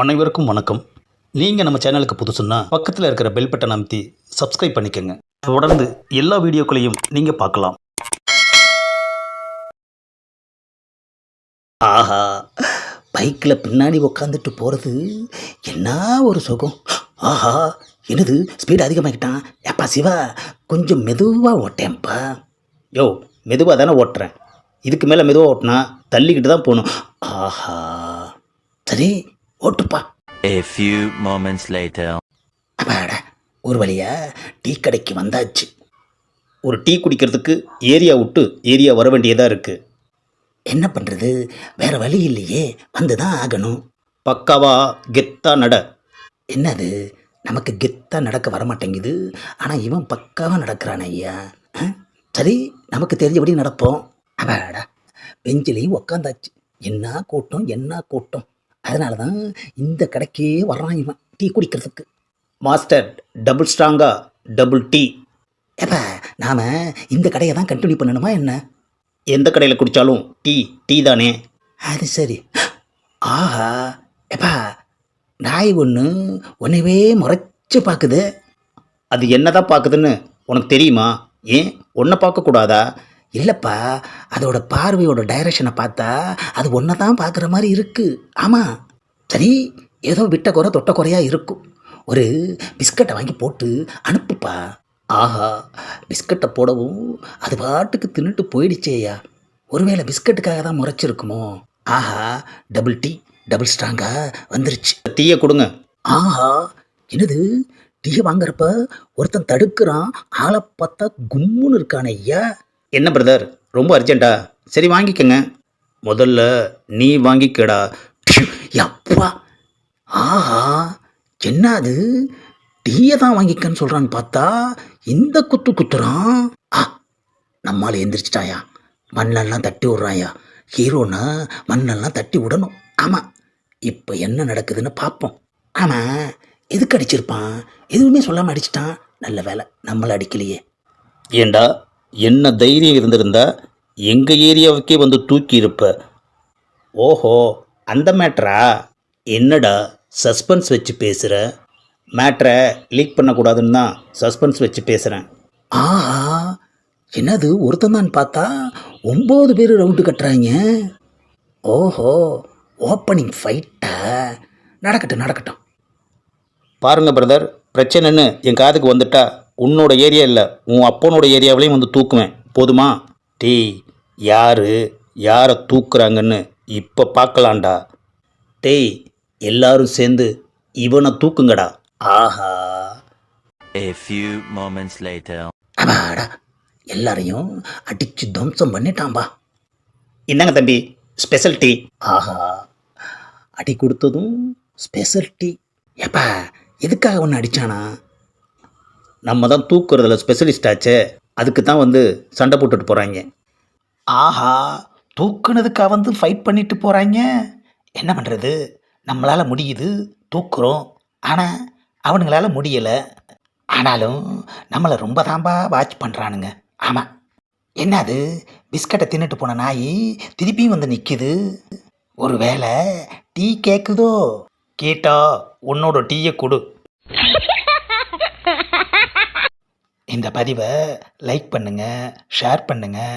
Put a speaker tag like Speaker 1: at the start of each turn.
Speaker 1: அனைவருக்கும் வணக்கம். நீங்கள் நம்ம சேனலுக்கு புதுசுன்னா பக்கத்தில் இருக்கிற பெல் பட்டன் அமைத்தி சப்ஸ்கிரைப் பண்ணிக்கோங்க. தொடர்ந்து எல்லா வீடியோக்களையும் நீங்கள் பார்க்கலாம்.
Speaker 2: ஆஹா பைக்கில் பின்னாடி உக்காந்துட்டு போகிறது என்ன ஒரு சுகம்? ஆஹா என்னது? ஸ்பீடு அதிகமாகிட்டான் ஏப்பா சிவா கொஞ்சம் மெதுவாக ஓட்டேன்ப்பா. யோ மெதுவாக தானே ஓட்டுறேன். இதுக்கு மேலே மெதுவாக ஓட்டினா தள்ளிக்கிட்டு தான் போகணும். ஆஹா. சரி ஓட்டுப்பா.
Speaker 3: A few moments later.
Speaker 2: அப்பாடா ஒரு வழியா டீ கடைக்கு வந்தாச்சு.
Speaker 1: ஒரு டீ குடிக்கிறதுக்கு ஏரியா விட்டு ஏரியா வர வேண்டியதாக இருக்குது
Speaker 2: என்ன பண்ணுறது வேற வழி இல்லையே. வந்து தான் ஆகணும்.
Speaker 1: பக்காவா கெத்தா நட.
Speaker 2: என்னது? நமக்கு கெத்தா நடக்க வரமாட்டேங்குது. ஆனால் இவன் பக்காவாக நடக்கிறான் ஐயா? சரி நமக்கு தெரிஞ்சபடி நடப்போம். அப்பாடா பெஞ்சிலையும் உக்காந்தாச்சு. என்ன கூட்டம் என்ன கூட்டம்? அதனால தான் இந்த கடைக்கே வர்றான் இவன் டீ குடிக்கிறதுக்கு.
Speaker 1: மாஸ்டர் டபுள் ஸ்ட்ராங்கா டபுள் டீ
Speaker 2: ஏப்பா நாம் இந்த கடையை தான் கண்டினியூ பண்ணணுமா என்ன?
Speaker 1: எந்த கடையில் குடித்தாலும் டீ டீ தானே.
Speaker 2: அது சரி. ஆஹா ஏப்பா நாய் ஒன்று உன்னைவே முறைச்சு பார்க்குது
Speaker 1: அது என்னதான் பார்க்குதுன்னு உனக்கு தெரியுமா? ஏன்? உன்னை பார்க்கக்கூடாதா
Speaker 2: இல்லைப்பா அதோட பார்வையோட டைரக்ஷனை பார்த்தா அது ஒன்றை தான் பார்க்குற மாதிரி இருக்கு. ஆமாம் சரி ஏதோ விட்ட குறை தொட்ட குறையாக இருக்கும். ஒரு பிஸ்கட்டை வாங்கி போட்டு அனுப்புப்பா. ஆஹா பிஸ்கட்டை போடவும் அது பாட்டுக்கு தின்னுட்டு போயிடுச்சேயா. ஒருவேளை பிஸ்கட்டுக்காக தான் முறைச்சிருக்குமோ? ஆஹா டபுள் டீ டபுள் ஸ்ட்ராங்கா வந்துருச்சு.
Speaker 1: டீயை கொடுங்க.
Speaker 2: ஆஹா என்னது? டீ வாங்குறப்ப ஒருத்தன் தடுக்கிறான் ஆளை பார்த்தா கும்முன்னு இருக்கான ஐயா.
Speaker 1: என்ன பிரதர் ரொம்ப அர்ஜென்ட்டா சரி வாங்கிக்கங்க. முதல்ல நீ வாங்கிக்கடா.
Speaker 2: அப்பா ஆஹா என்ன அது டீயை தான் வாங்கிக்கன்னு சொல்கிறான்னு பார்த்தா இந்த குத்து குத்துறான். ஆ நம்மால் எந்திரிச்சிட்டாயா? மண்ணெல்லாம் தட்டி விட்றாயா? ஹீரோனா மண்ணெல்லாம் தட்டி விடணும். ஆமாம் இப்போ என்ன நடக்குதுன்னு பார்ப்போம் ஆமாம் எதுக்கு அடிச்சிருப்பான்? எதுவுமே சொல்லாமல் அடிச்சிட்டான். நல்ல வேலை நம்மளை அடிக்கலையே.
Speaker 1: ஏண்டா என்ன தைரியம் இருந்திருந்தா எங்கள் ஏரியாவுக்கே வந்து தூக்கி இருப்ப ஓஹோ அந்த மேட்ரா என்னடா சஸ்பென்ஸ் வச்சு பேசுகிற மேட்ரை லீக் பண்ணக்கூடாதுன்னு தான் சஸ்பென்ஸ் வச்சு பேசுகிறேன்
Speaker 2: ஆஹா என்னது ஒருத்தன் தான் பார்த்தா ஒம்பது பேர் ரவுண்டு கட்டுறாங்க? ஓஹோ ஓப்பனிங் ஃபைட்டா நடக்கட்டும் நடக்கட்டும்.
Speaker 1: பாருங்க பிரதர் பிரச்சனைன்னு என் காதுக்கு வந்துட்டா உன்னோட ஏரியா இல்லை உன் அப்பனோட ஏரியாவிலையும் வந்து தூக்குவேன். போதுமா? டேய் யாரு யாரை தூக்குறாங்கன்னு இப்போ பார்க்கலாம்டா டேய் எல்லாரும் சேர்ந்து இவனை தூக்குங்கடா.
Speaker 2: ஆஹா.
Speaker 3: A few moments later.
Speaker 2: அப்பாடா எல்லாரையும் அடிச்சு துவம்சம் பண்ணிட்டான்பா
Speaker 1: என்னங்க தம்பி ஸ்பெஷல் டீ
Speaker 2: ஆஹா. அடி கொடுத்ததும் ஸ்பெஷல் டீ ஏப்பா எதுக்காக ஒன்று அடிச்சானா?
Speaker 1: நம்ம தான் தூக்குறதுல ஸ்பெஷலிஸ்ட் ஆச்சே. அதுக்கு தான் வந்து சண்டை போட்டுட்டு போகிறாங்க
Speaker 2: ஆஹா. தூக்குனதுக்காக வந்து ஃபைட் பண்ணிட்டு போகிறாங்க என்ன பண்ணுறது நம்மளால் முடியுது. தூக்குறோம். ஆனால் அவனுங்களால் முடியலை. ஆனாலும் நம்மளை ரொம்ப தாம்பா வாட்ச் பண்ணுறானுங்க ஆமாம் என்னது பிஸ்கட்டை தின்னுட்டு போன நாய் திருப்பியும் வந்து நிற்குது ஒரு வேளை டீ கேட்குதோ
Speaker 1: கேட்டா உன்னோட டீயை கொடு.
Speaker 2: இந்த பதிவை லைக் பண்ணுங்கள் ஷேர் பண்ணுங்கள்